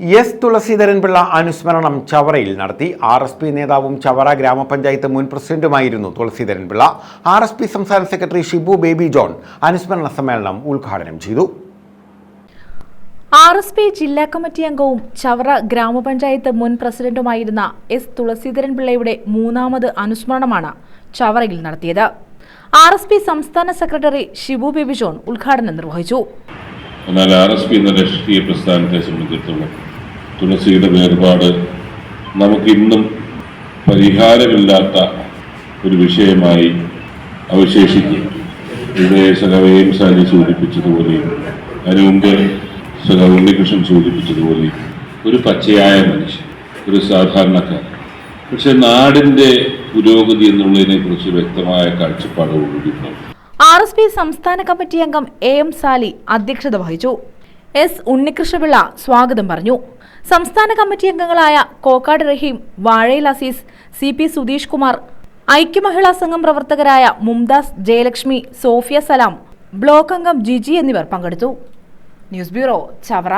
S Thulaseedharanpillai അനുസ്മരണം ചവറയിൽ നടത്തി. R S P നേതാവും ചവറ ഗ്രാമപഞ്ചായത്ത് മുൻ പ്രസിഡന്റുമായിരുന്നു തുളസീധരൻപിള്ള ആർ എസ് പി സംസ്ഥാന സെക്രട്ടറി ഷിബു ബേബി ജോൺ അനുസ്മരണ സമ്മേളനം ഉദ്ഘാടനം ചെയ്തു. ആർ എസ് പി ജില്ലാ കമ്മിറ്റി അംഗവും ചവറ ഗ്രാമപഞ്ചായത്ത് മുൻ പ്രസിഡന്റുമായിരുന്ന എസ് തുളസീധരൻ പിള്ളയുടെ മൂന്നാമത് അനുസ്മരണമാണ് ചവറയിൽ നടത്തിയത്. ആർ എസ് പി സംസ്ഥാന സെക്രട്ടറി ഷിബു ബേബി ജോൺ ഉദ്ഘാടനം നിർവഹിച്ചു. എന്നാൽ ആർ എസ് പി എന്ന രാഷ്ട്രീയ പ്രസ്ഥാനത്തെ സംബന്ധിച്ചിടത്തോളം തുളസിയുടെ വേർപാട് നമുക്കിന്നും പരിഹാരമില്ലാത്ത ഒരു വിഷയമായി അവശേഷിക്കും. ഇവിടെ സഹവേം സാലി സൂചിപ്പിച്ചതുപോലെയും അതിനു മുമ്പ് ഉണ്ണികൃഷ്ണൻ സൂചിപ്പിച്ചതുപോലെയും ഒരു പച്ചയായ മനുഷ്യൻ ഒരു സാധാരണക്കാരൻ. പക്ഷെ നാടിന്റെ പുരോഗതി എന്നുള്ളതിനെക്കുറിച്ച് വ്യക്തമായ കാഴ്ചപ്പാടോടുകൂടി ഉണ്ടാവും ആർ എസ് പി സംസ്ഥാന കമ്മിറ്റി അംഗം എ എം സാലി അധ്യക്ഷത വഹിച്ചു. എസ് ഉണ്ണികൃഷ്ണപിള്ള സ്വാഗതം പറഞ്ഞു. സംസ്ഥാന കമ്മിറ്റി അംഗങ്ങളായ കോക്കാട് റഹീം വാഴയിൽ അസീസ് സി പി സുധീഷ് കുമാർ ഐക്യമഹിളാ സംഘം പ്രവർത്തകരായ മുംതാസ് ജയലക്ഷ്മി സോഫിയ സലാം ബ്ലോക്ക് അംഗം ജിജി എന്നിവർ പങ്കെടുത്തു. News bureau Chavara.